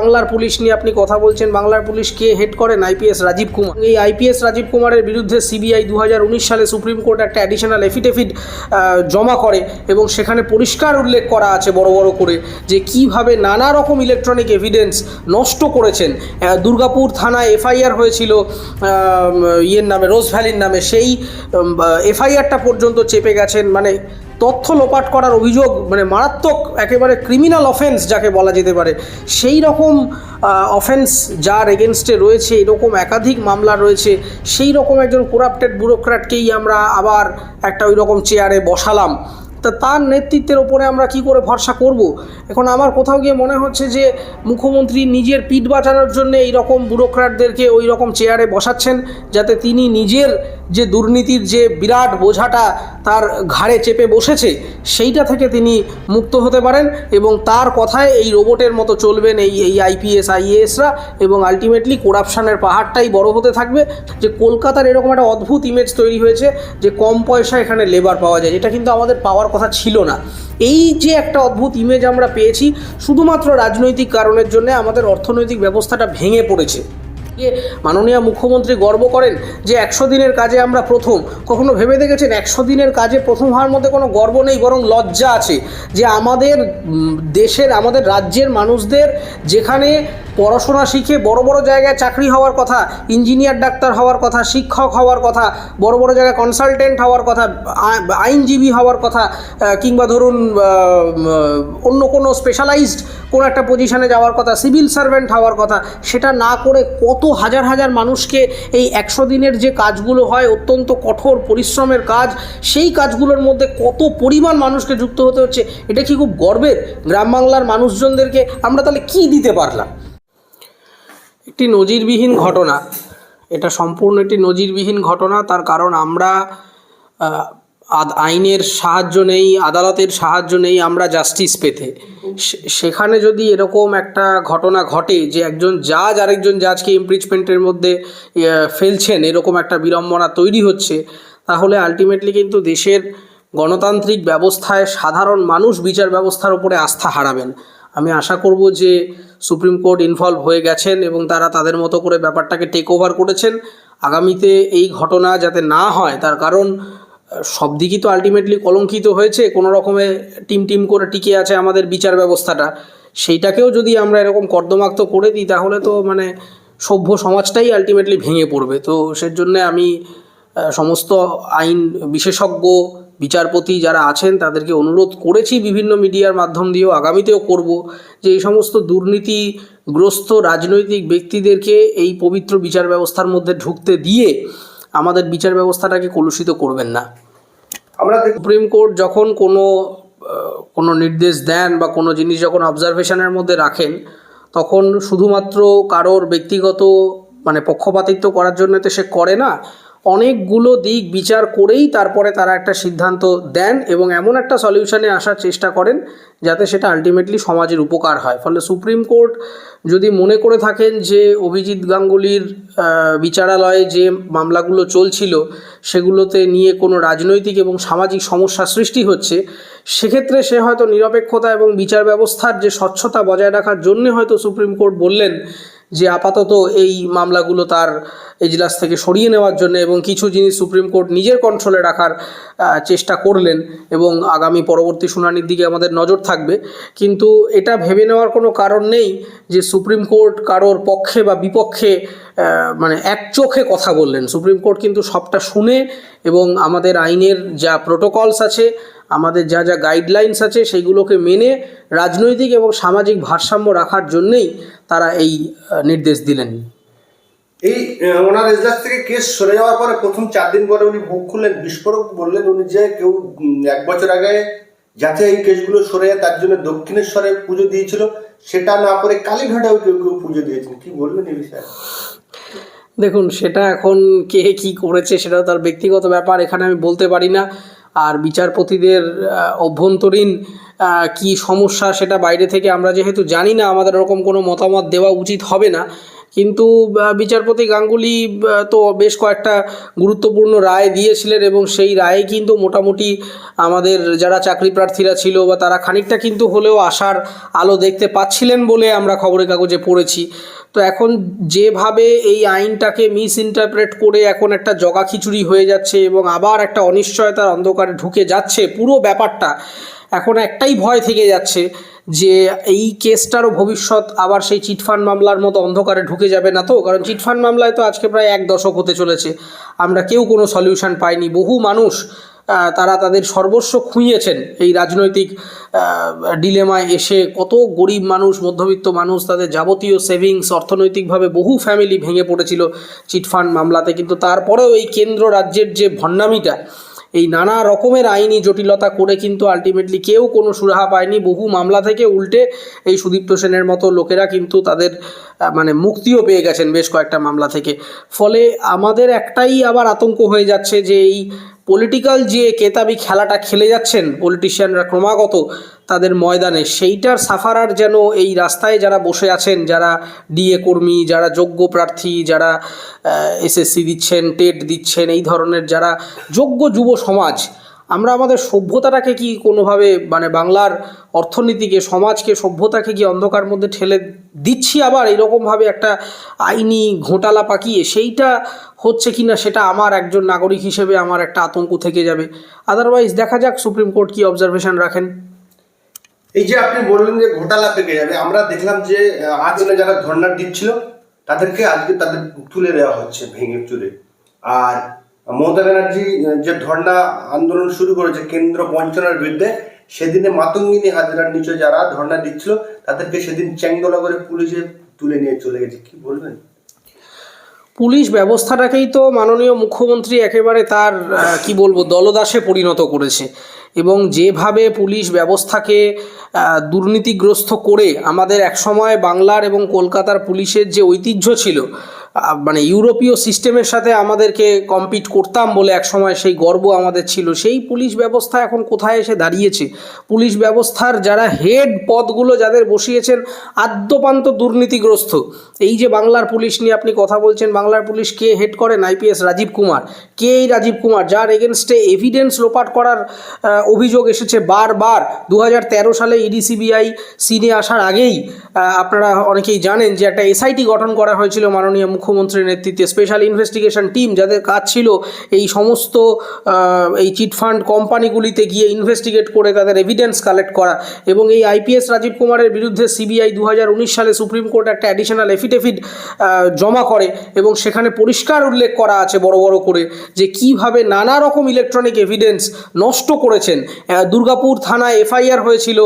বাংলার পুলিশ নিয়ে আপনি কথা বলছেন, বাংলার পুলিশ কে হেড করেন? আইপিএস রাজীব কুমার। এই আইপিএস রাজীব কুমারের বিরুদ্ধে সিবিআই দু হাজার উনিশ সালে সুপ্রিম কোর্ট একটা অ্যাডিশনাল এফিডেভিট জমা করে এবং সেখানে পরিষ্কার উল্লেখ করা আছে বড় বড় করে যে কীভাবে নানা রকম ইলেকট্রনিক এভিডেন্স নষ্ট করেছেন। দুর্গাপুর থানায় এফআইআর হয়েছিল ইয়ের নামে, রোজ ভ্যালির নামে। সেই এফআইআরটা পর্যন্ত চেপে গেছেন। মানে তথ্য লোপাট করার অভিযোগ মানে মারাত্মক একেবারে ক্রিমিনাল অফেন্স যাকে বলা যেতে পারে, সেই রকম অফেন্স যার এগেনস্টে রয়েছে, এরকম একাধিক মামলা রয়েছে, সেই রকম একজন করাপ্টেড ব্যুরোক্র্যাটকেই আমরা আবার একটা ওই রকম চেয়ারে বসালাম। তা তার নেতৃত্বের ওপরে আমরা কি করে ভরসা করব? এখন আমার কোথাও গিয়ে মনে হচ্ছে যে মুখ্যমন্ত্রী নিজের পিঠ বাঁচানোর জন্য এই রকম ব্যুরোক্র্যাটদেরকে ওই রকম চেয়ারে বসাচ্ছেন, যাতে তিনি নিজের যে দুর্নীতির যে বিরাট বোঝাটা তার ঘাড়ে চেপে বসেছে, সেইটা থেকে তিনি মুক্ত হতে পারেন এবং তার কথায় এই রোবটের মতো চলবেন এই এই আইপিএস আইএএসরা এবং আলটিমেটলি করাপশানের পাহাড়টাই বড় হতে থাকবে। যে কলকাতার এরকম একটা অদ্ভুত ইমেজ তৈরি হয়েছে যে কম পয়সা এখানে লেবার পাওয়া যায়, এটা কিন্তু আমাদের পাওয়ার কথা ছিল না। এই যে একটা অদ্ভুত ইমেজ আমরা পেয়েছি, শুধুমাত্র রাজনৈতিক কারণের জন্য আমাদের অর্থনৈতিক ব্যবস্থাটা ভেঙে পড়েছে। মাননীয় মুখ্যমন্ত্রী গর্ব করেন যে একশো দিনের কাজে আমরা প্রথম। কখনো ভেবে দেখেছেন একশো দিনের কাজে প্রথম হওয়ার মধ্যে কোনো গর্ব নেই, বরং লজ্জা আছে যে আমাদের দেশের, আমাদের রাজ্যের মানুষদের যেখানে পড়াশোনা শিখে বড় বড় জায়গায় চাকরি হওয়ার কথা, ইঞ্জিনিয়ার ডাক্তার হওয়ার কথা, শিক্ষক হওয়ার কথা, বড় বড় জায়গায় কনসালটেন্ট হওয়ার কথা আইনজীবী হওয়ার কথা কিংবা ধরুন অন্য কোনো স্পেশালাইজড কোনো একটা পজিশনে যাওয়ার কথা সিভিল সার্ভেন্ট হওয়ার কথা, সেটা না করে কত হাজার হাজার মানুষকে এই একশো দিনের যে কাজগুলো হয়, অত্যন্ত কঠোর পরিশ্রমের কাজ, সেই কাজগুলোর মধ্যে কত পরিমাণ মানুষকে যুক্ত হতে হচ্ছে, এটা কি খুব গর্বের? গ্রাম বাংলার মানুষজনদেরকে আমরা তাহলে কি দিতে পারলাম? একটি নজিরবিহীন ঘটনা। এটা সম্পূর্ণ একটি নজিরবিহীন ঘটনা, তার কারণ আমরা আইনের সাহায্য নেই, আদালতের সাহায্য নেই, আমরা জাস্টিস পেতে। সেখানে যদি এরকম একটা ঘটনা ঘটে যে একজন জাজ আরেকজন জাজকে ইমপিচমেন্টের মধ্যে ফেলছেন, এরকম একটা বিড়ম্বনা তৈরি হচ্ছে, তাহলে আলটিমেটলি কিন্তু দেশের গণতান্ত্রিক ব্যবস্থায় সাধারণ মানুষ বিচার ব্যবস্থার উপরে আস্থা হারাবেন। আমি আশা করব যে সুপ্রিম কোর্ট ইনভলভ হয়ে গেছেন এবং তারা তাদের মতো করে ব্যাপারটাকে টেক ওভার করেছেন। আগামীতে এই ঘটনা যাতে না হয়, তার কারণ সব দিকই তো আলটিমেটলি কলঙ্কিত হয়েছে। কোনো রকমে টিম টিম করে টিকে আছে আমাদের বিচার ব্যবস্থাটা। সেইটাকেও যদি আমরা এরকম কর্দমাক্ত করে দিই, তাহলে তো মানে সভ্য সমাজটাই আলটিমেটলি ভেঙে পড়বে। তো সেজন্যে আমি সমস্ত আইন বিশেষজ্ঞ বিচারপতি যারা আছেন তাদেরকে অনুরোধ করেছি বিভিন্ন মিডিয়ার মাধ্যম দিয়েও আগামীতেও করব যে এই সমস্ত দুর্নীতিগ্রস্ত রাজনৈতিক ব্যক্তিদেরকে এই পবিত্র বিচার ব্যবস্থার মধ্যে ঢুকতে দিয়ে আমাদের বিচার ব্যবস্থাটাকে কলুষিত করবেন না। আমরা সুপ্রিম কোর্ট যখন কোনো কোনো নির্দেশ দেন বা কোনো জিনিস যখন অবজারভেশনের মধ্যে রাখেন তখন শুধুমাত্র কারোর ব্যক্তিগত মানে পক্ষপাতিত্ব করার জন্য তো সে করে না অনেকগুলো দিক বিচার করেই তারপরে তারা একটা সিদ্ধান্ত দেন এবং এমন একটা সলিউশনে আসার চেষ্টা করেন যাতে সেটা আলটিমেটলি সমাজের উপকার হয়। ফলে সুপ্রিম কোর্ট যদি মনে করে থাকেন যে অভিজিৎ গাঙ্গুলির বিচারালয়ে যে মামলাগুলো চলছিল সেগুলোতে নিয়ে কোনো রাজনৈতিক এবং সামাজিক সমস্যা সৃষ্টি হচ্ছে, সেক্ষেত্রে সে হয়তো নিরপেক্ষতা এবং বিচার ব্যবস্থার যে স্বচ্ছতা বজায় রাখার জন্যে হয়তো সুপ্রিম কোর্ট বললেন যে আপাতত এই মামলাগুলো তার এজলাস থেকে সরিয়ে নেওয়ার জন্য এবং কিছু জিনিস সুপ্রিম কোর্ট নিজের কন্ট্রোলে রাখার চেষ্টা করলেন এবং আগামী পরবর্তী শুনানির দিকে আমাদের নজর থাকবে। কিন্তু এটা ভেবে নেওয়ার কোনো কারণ নেই যে সুপ্রিম কোর্ট কারোর পক্ষে বা বিপক্ষে মানে এক চোখে কথা বললেন। সুপ্রিম কোর্ট কিন্তু সবটা শুনে এবং আমাদের আইনের যা প্রোটোকলস আছে আমাদের যা যা গাইডলাইন্স আছে সেইগুলোকে মেনে রাজনৈতিক এবং সামাজিক ভারসাম্য রাখার জন্যেই তারা এই নির্দেশ দিলেন। এই ওনার এজলাস থেকে কেস সরে যাওয়ার পরে প্রথম চার দিন পরে উনি মুখ খুললেন বিস্ফোরক বললেন উনি যে কেউ এক বছর আগে যাতে এই কেসগুলো সরে যায় তার জন্য দক্ষিণেশ্বরে পুজো দিয়েছিল সেটা না করে কালীঘাটেও কেউ কেউ পুজো দিয়েছেন কি বলবেন এই বিষয়ে? দেখুন সেটা এখন কে কি করেছে সেটা তার ব্যক্তিগত ব্যাপার এখানে আমি বলতে পারি না। আর বিচারপতিদের অভ্যন্তরীণ কি সমস্যা সেটা বাইরে থেকে আমরা যেহেতু জানি না, আমাদের ওরকম কোনো মতামত দেওয়া উচিত হবে না। কিন্তু বিচারপতি গাঙ্গুলি তো বেশ কয়েকটা গুরুত্বপূর্ণ রায় দিয়েছিলেন এবং সেই রায়ে কিন্তু মোটামুটি আমাদের যারা চাকরি প্রার্থীরা ছিল বা তারা খানিকটা কিন্তু হলেও আশার আলো দেখতে পাচ্ছিলেন বলে আমরা খবরের কাগজে পড়েছি। তো এখন যেভাবে এই আইনটাকে মিস ইন্টারপ্রেট করে এখন একটা জগা খিচুড়ি হয়ে যাচ্ছে এবং আবার একটা অনিশ্চয়তার অন্ধকারে ঢুকে যাচ্ছে, পুরো ব্যাপারটা এখন একটাই ভয় থেকে যাচ্ছে যে এই কেসটারও ভবিষ্যৎ আবার সেই চিটফান্ড মামলার মতো অন্ধকারে ঢুকে যাবে না তো? কারণ চিটফান্ড মামলায় তো আজকে প্রায় এক দশক হতে চলেছে। আমরা কেউ কোনো সলিউশন পাইনি। বহু মানুষ তারা তাদের সর্বস্ব খুঁইয়েছেন এই রাজনৈতিক ডিলেমায় এসে। কত গরিব মানুষ, মধ্যবিত্ত মানুষ, তাদের যাবতীয় সেভিংস, অর্থনৈতিকভাবে বহু ফ্যামিলি ভেঙে পড়েছিল চিটফান্ড মামলাতে। কিন্তু তারপরেও এই কেন্দ্র রাজ্যের যে ভণ্ডামিটা এই নানা রকমের আইনি জটিলতা করে কিন্তু আলটিমেটলি কেউ কোনো সুরাহা পায়নি। বহু মামলা থেকে উল্টে এই সুদীপ্ত সেনের মতো লোকেরা কিন্তু তাদের মানে মুক্তিও পেয়ে গেছেন বেশ কয়েকটা মামলা থেকে। ফলে আমাদের একটাই আবার আতঙ্ক হয়ে যাচ্ছে যে এই পলিটিক্যাল যে কেতাবি খেলাটা খেলে যাচ্ছেন পলিটিশিয়ানরা ক্রমাগত তাদের ময়দানে, সেইটার সাফারার যেন এই রাস্তায় যারা বসে আছেন, যারা ডিএ কর্মী, যারা যোগ্য প্রার্থী, যারা এসএসসি দিচ্ছেন টেট দিচ্ছেন, এই ধরনের যারা যোগ্য যুব সমাজ আমরা আমাদের সভ্যতাটাকে কি কোনোভাবে মানে বাংলার অর্থনীতিকে সমাজকে সভ্যতাকে কি অন্ধকার মধ্যে ঠেলে দিচ্ছি আবার এরকমভাবে একটা আইনি ঘোটালা পাকিয়ে? সেইটা হচ্ছে কি না সেটা আমার একজন নাগরিক হিসেবে আমার একটা আতঙ্ক থেকে যাবে। আদারওয়াইজ দেখা যাক সুপ্রিম কোর্ট কি অবজারভেশন রাখেন। এই যে আপনি বললেন যে ঘোটালা পেকে যাবে আমরা দেখলাম যে আহ, আজ না যারা ধর্ণা দিচ্ছিল তাদেরকে আজকে তাদের তুলে দেওয়া হচ্ছে ভেঙে চুরে আর মমতা ব্যানার্জি যে ধর্ণা আন্দোলন শুরু করেছে কেন্দ্র বঞ্চনার বিরুদ্ধে, সেদিনে মাতঙ্গিনী হাজরার নিচে যারা ধর্ণা দিচ্ছিল, তাদেরকে সেদিন চ্যাংদোলা করে পুলিশে তুলে নিয়ে চলে গেছে। কি বলবেন? পুলিশ ব্যবস্থাটাকেই তো মাননীয় মুখ্যমন্ত্রী একেবারে তার কি বলব, দলদাসে পরিণত করেছে। এবং যেভাবে পুলিশ ব্যবস্থাকে দুর্নীতিগ্রস্ত করে আমাদের একসময় বাংলার এবং কলকাতার পুলিশের যে ঐতিহ্য ছিল মানে ইউরোপীয় সিস্টেমের সাথে আমাদেরকে কম্পিট করতাম বলে একসময় সেই গর্ব আমাদের ছিল। সেই পুলিশ ব্যবস্থা এখন কোথায় এসে দাঁড়িয়েছে? পুলিশ ব্যবস্থার যারা হেড পদগুলো যাদের বসিয়েছেন, আদ্যপান্ত দুর্নীতিগ্রস্ত। এই যে বাংলার পুলিশ নিয়ে আপনি কথা বলছেন, বাংলার পুলিশ কে হেড করেন? আইপিএস রাজীব কুমার। কে এই রাজীব কুমার? যার এগেনস্টে এভিডেন্স লোপাট করার অভিযোগ এসেছে বারবার। দু হাজার তেরো সালে ইডিসিবিআই সিনে আসার আগেই আপনারা অনেকেই জানেন যে একটা এসআইটি গঠন করা হয়েছিল মাননীয় মুখ্যমন্ত্রীর নেতৃত্বে স্পেশাল ইনভেস্টিগেশন টিম যাদের কাজ ছিল এই সমস্ত এই চিটফান্ড কোম্পানিগুলিতে গিয়ে ইনভেস্টিগেট করে তাদের এভিডেন্স কালেক্ট করা এবং এই আইপিএস রাজীব কুমারের বিরুদ্ধে সিবিআই দু হাজার উনিশ সালে সুপ্রিম কোর্ট একটা অ্যাডিশনাল এফিডেভিট জমা করে এবং সেখানে পরিষ্কার উল্লেখ করা আছে বড় বড় করে যে কীভাবে নানা রকম ইলেকট্রনিক এভিডেন্স নষ্ট করেছেন। দুর্গাপুর থানায় এফআইআর হয়েছিল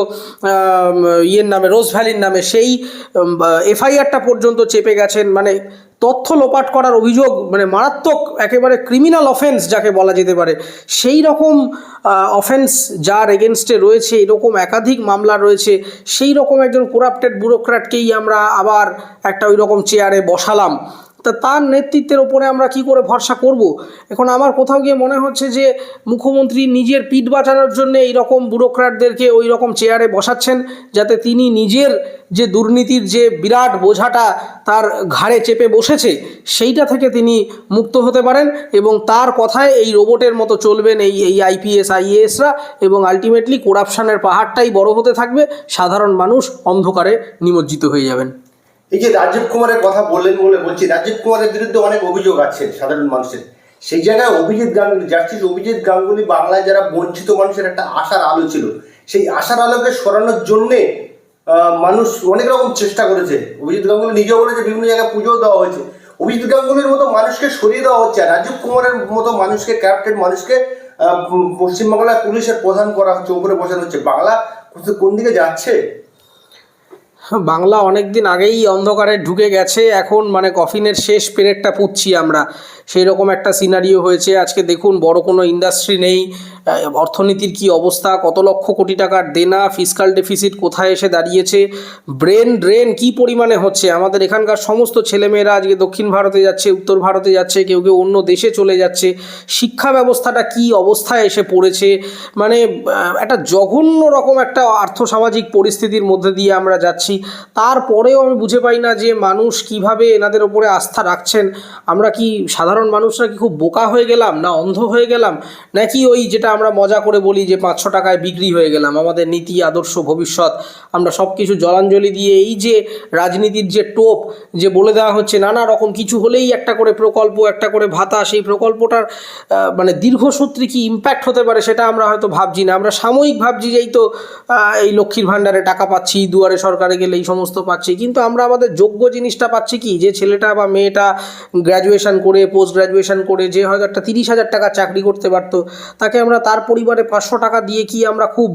ইয়ের নামে, রোজ ভ্যালির নামে, সেই এফআইআরটা পর্যন্ত চেপে গেছেন। মানে তথ্য লোপাট করার অভিযোগ মানে মারাত্মক একেবারে ক্রিমিনাল অফেন্স যাকে বলা যেতে পারে, সেই রকম অফেন্স যার এগেনস্টে রয়েছে, এরকম একাধিক মামলা রয়েছে, সেই রকম একজন করাপ্টেড ব্যুরোক্র্যাটকেই আমরা আবার একটা ওই রকম চেয়ারে বসালাম। তা তার নেতৃত্বের ওপরে আমরা কি করে ভরসা করব? এখন আমার কোথাও গিয়ে মনে হচ্ছে যে মুখ্যমন্ত্রী নিজের পিঠ বাঁচানোর জন্য এই রকম ব্যুরোক্র্যাটদেরকে ওই রকম চেয়ারে বসাচ্ছেন, যাতে তিনি নিজের যে দুর্নীতির যে বিরাট বোঝাটা তার ঘাড়ে চেপে বসেছে, সেইটা থেকে তিনি মুক্ত হতে পারেন এবং তার কথায় এই রোবটের মতো চলবেন এই এই আইপিএস আইএএসরা এবং আলটিমেটলি করাপশনের পাহাড়টাই বড় হতে থাকবে, সাধারণ মানুষ অন্ধকারে নিমজ্জিত হয়ে যাবেন। এই যে রাজীব কুমারের কথা বললেন বলে বলছি, রাজীব কুমারের বিরুদ্ধে অনেক অভিযোগ আছে সাধারণ মানুষের। সেই জায়গায় অভিজিৎ গাঙ্গুলি, জাস্টিস অভিজিৎ গাঙ্গুলি বাংলায় যারা বঞ্চিত মানুষের একটা আশার আলো ছিল, সেই আশার আলোকে সরানোর জন্যে মানুষ অনেক রকম চেষ্টা করেছে। অভিজিৎ গাঙ্গুলি নিজেও বলেছে বিভিন্ন জায়গায় পুজোও দেওয়া হয়েছে। অভিজিৎ গাঙ্গুলির মতো মানুষকে সরিয়ে দেওয়া হচ্ছে রাজীব কুমারের মতো মানুষকে, ক্যাপ্টেন মানুষকে পশ্চিমবাংলার পুলিশের প্রধান করা হচ্ছে, উপরে বসানো হচ্ছে। বাংলা কোন দিকে যাচ্ছে? বাংলা অনেক দিন আগেই অন্ধকারে ঢুকে গেছে। এখন মানে কফিনের শেষ পেরেকটা পুচ্ছি আমরা। সেই রকম একটা সিনারিও হয়েছে। আজকে দেখুন বড় কোনো ইন্ডাস্ট্রি নেই। অর্থনীতির কি অবস্থা? কত লক্ষ কোটি টাকার দেনা? ফিসকাল ডেফিসিট কোথায় এসে দাঁড়িয়েছে? ব্রেন ড্রেন কি পরিমাণে হচ্ছে? আমাদের এখানকার সমস্ত ছেলেমেয়েরা আজকে দক্ষিণ ভারতে যাচ্ছে, উত্তর ভারতে যাচ্ছে, কেউ কেউ অন্য দেশে চলে যাচ্ছে। শিক্ষা ব্যবস্থাটা কি অবস্থায় এসে পড়েছে? মানে একটা জঘন্য রকম একটা আর্থসামাজিক পরিস্থিতির মধ্যে দিয়ে আমরা যাচ্ছি। তারপরেও আমি বুঝে পাই না যে মানুষ কীভাবে এনাদের ওপরে আস্থা রাখছেন। আমরা কি সাধারণ মানুষরা কি খুব বোকা হয়ে গেলাম? না অন্ধ হয়ে গেলাম? নাকি ওই যেটা আমরা মজা করে বলি যে পাঁচশো টাকায় বিক্রি হয়ে গেলাম। আমাদের নীতি, আদর্শ, ভবিষ্যৎ, আমরা সব কিছু জলাঞ্জলি দিয়ে এই যে রাজনীতির যে টোপ যে বলে দেওয়া হচ্ছে, নানা রকম কিছু হলেই একটা করে প্রকল্প, একটা করে ভাতা, সেই প্রকল্পটার মানে দীর্ঘসূত্রী কি ইম্প্যাক্ট হতে পারে সেটা আমরা হয়তো ভাবছি না। আমরা সাময়িক ভাবছি যে এই তো এই লক্ষ্মীর ভাণ্ডারে টাকা পাচ্ছি, দুয়ারে সরকারে গেলে এই সমস্ত পাচ্ছি। কিন্তু আমরা আমাদের যোগ্য জিনিসটা পাচ্ছি কি? যে ছেলেটা বা মেয়েটা গ্র্যাজুয়েশন করে পোস্ট গ্র্যাজুয়েশন করে, যে হয়তো একটা তিরিশ হাজার টাকা চাকরি করতে পারতো, তাকে আমরা তার পরিবারে পাঁচশো টাকা দিয়ে কি আমরা খুব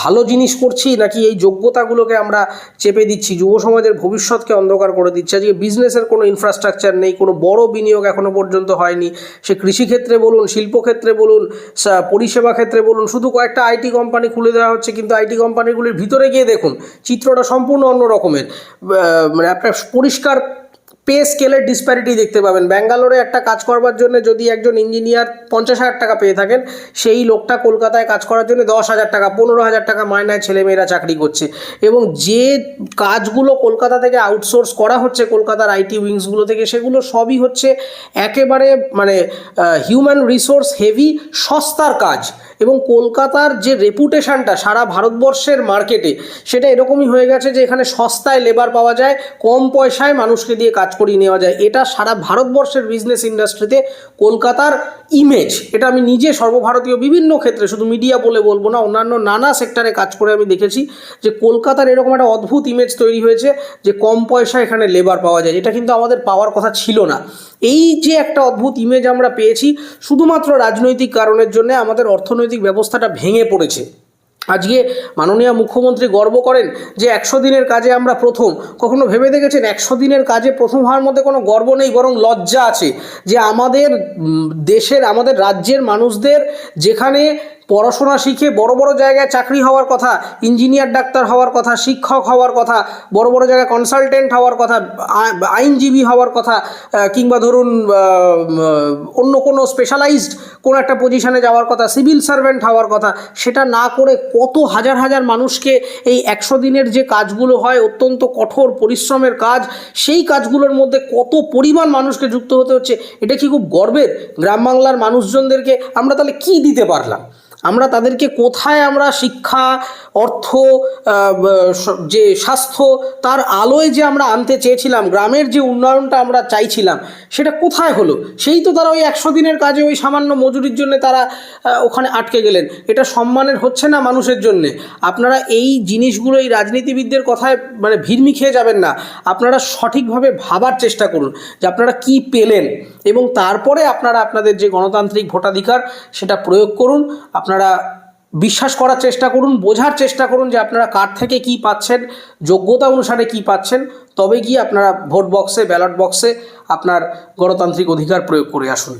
ভালো জিনিস করছি নাকি এই যোগ্যতাগুলোকে আমরা চেপে দিচ্ছি? যুব সমাজের ভবিষ্যৎকে অন্ধকার করে দিচ্ছি। আজকে বিজনেসের কোনো ইনফ্রাস্ট্রাকচার নেই, কোনো বড় বিনিয়োগ এখনও পর্যন্ত হয়নি। সে কৃষিক্ষেত্রে বলুন, শিল্পক্ষেত্রে বলুন পরিষেবা ক্ষেত্রে বলুন, শুধু কয়েকটা আইটি কোম্পানি খুলে দেওয়া হচ্ছে, কিন্তু আইটি কোম্পানিগুলির ভিতরে গিয়ে দেখুন, চিত্রটা সম্পূর্ণ অন্য রকমের। মানে আপনার পরিষ্কার পে স্কেলের ডিসপ্যারিটি দেখতে পাবেন। ব্যাঙ্গালোরে একটা কাজ করবার জন্য যদি একজন ইঞ্জিনিয়ার পঞ্চাশ হাজার টাকা পেয়ে থাকেন, সেই লোকটা কলকাতায় কাজ করার জন্য দশ হাজার টাকা, পনেরো হাজার টাকা মায়নায় ছেলেমেয়েরা চাকরি করছে। এবং যে কাজগুলো কলকাতা থেকে আউটসোর্স করা হচ্ছে, কলকাতার আইটি উইংসগুলো থেকে, সেগুলো সবই হচ্ছে একেবারে মানে হিউম্যান রিসোর্স হেভি সস্তার কাজ। এবং কলকাতার যে রেপুটেশনটা সারা ভারতবর্ষের মার্কেটে সেটা এরকমই হয়ে গেছে যে এখানে সস্তায় লেবার পাওয়া যায়, কম পয়সায় মানুষকে দিয়ে কাজ করিয়ে নেওয়া যায়। এটা সারা ভারতবর্ষের বিজনেস ইন্ডাস্ট্রিতে কলকাতার ইমেজ এটা আমি নিজে সর্বভারতীয় বিভিন্ন ক্ষেত্রে, শুধু মিডিয়া বলে বলব না, অন্যান্য নানা সেক্টরে কাজ করে আমি দেখেছি যে কলকাতার এরকম একটা অদ্ভুত ইমেজ তৈরি হয়েছে যে কম পয়সায় এখানে লেবার পাওয়া যায়। এটা কিন্তু আমাদের পাওয়ার কথা ছিল না। এই যে একটা অদ্ভুত ইমেজ আমরা পেয়েছি, শুধুমাত্র রাজনৈতিক কারণের জন্য, আমাদের অর্থনৈতিক ব্যবস্থাটা ভেঙে পড়েছে। আজকে মাননীয় মুখ্যমন্ত্রী গর্ব করেন যে একশো দিনের কাজে আমরা প্রথম। কখনো ভেবে দেখেছেন একশো দিনের কাজে প্রথম হওয়ার মধ্যে কোনো গর্ব নেই, বরং লজ্জা আছে যে আমাদের দেশের, আমাদের রাজ্যের মানুষদের যেখানে পড়াশোনা শিখে বড় বড় জায়গায় চাকরি হওয়ার কথা, ইঞ্জিনিয়ার ডাক্তার হওয়ার কথা, শিক্ষক হওয়ার কথা, বড় বড় জায়গায় কনসালটেন্ট হওয়ার কথা আইনজীবী হওয়ার কথা কিংবা ধরুন অন্য কোনো স্পেশালাইজড কোনো একটা পজিশনে যাওয়ার কথা সিভিল সার্ভেন্ট হওয়ার কথা, সেটা না করে কত হাজার হাজার মানুষকে এই একশো দিনের যে কাজগুলো হয়, অত্যন্ত কঠোর পরিশ্রমের কাজ, সেই কাজগুলোর মধ্যে কত পরিমাণ মানুষকে যুক্ত হতে হচ্ছে, এটা কি খুব গর্বের? গ্রাম বাংলার মানুষজনদেরকে আমরা তাহলে কি দিতে পারলাম? আমরা তাদেরকে কোথায় আমরা শিক্ষা অর্থ যে স্বাস্থ্য, তার আলোয় যে আমরা আনতে চেয়েছিলাম, গ্রামের যে উন্নয়নটা আমরা চাইছিলাম, সেটা কোথায় হলো? সেই তো তারা ওই একশো দিনের কাজে ওই সামান্য মজুরির জন্য তারা ওখানে আটকে গেলেন। এটা সম্মানের হচ্ছে না মানুষের জন্যে। আপনারা এই জিনিসগুলো, এই রাজনীতিবিদদের কথায় মানে ভিড়মি খেয়ে যাবেন না। আপনারা সঠিকভাবে ভাবার চেষ্টা করুন যে আপনারা কি পেলেন এবং তারপরে আপনারা আপনাদের যে গণতান্ত্রিক ভোটাধিকার, সেটা প্রয়োগ করুন। আপনারা বিশ্বাস করার চেষ্টা করুন, বোঝার চেষ্টা করুন যে আপনারা কার থেকে কি পাচ্ছেন, যোগ্যতা অনুসারে কি পাচ্ছেন, তবে গিয়ে আপনারা ভোট বক্সে ব্যালট বক্সে আপনার গণতান্ত্রিক অধিকার প্রয়োগ করে আসুন।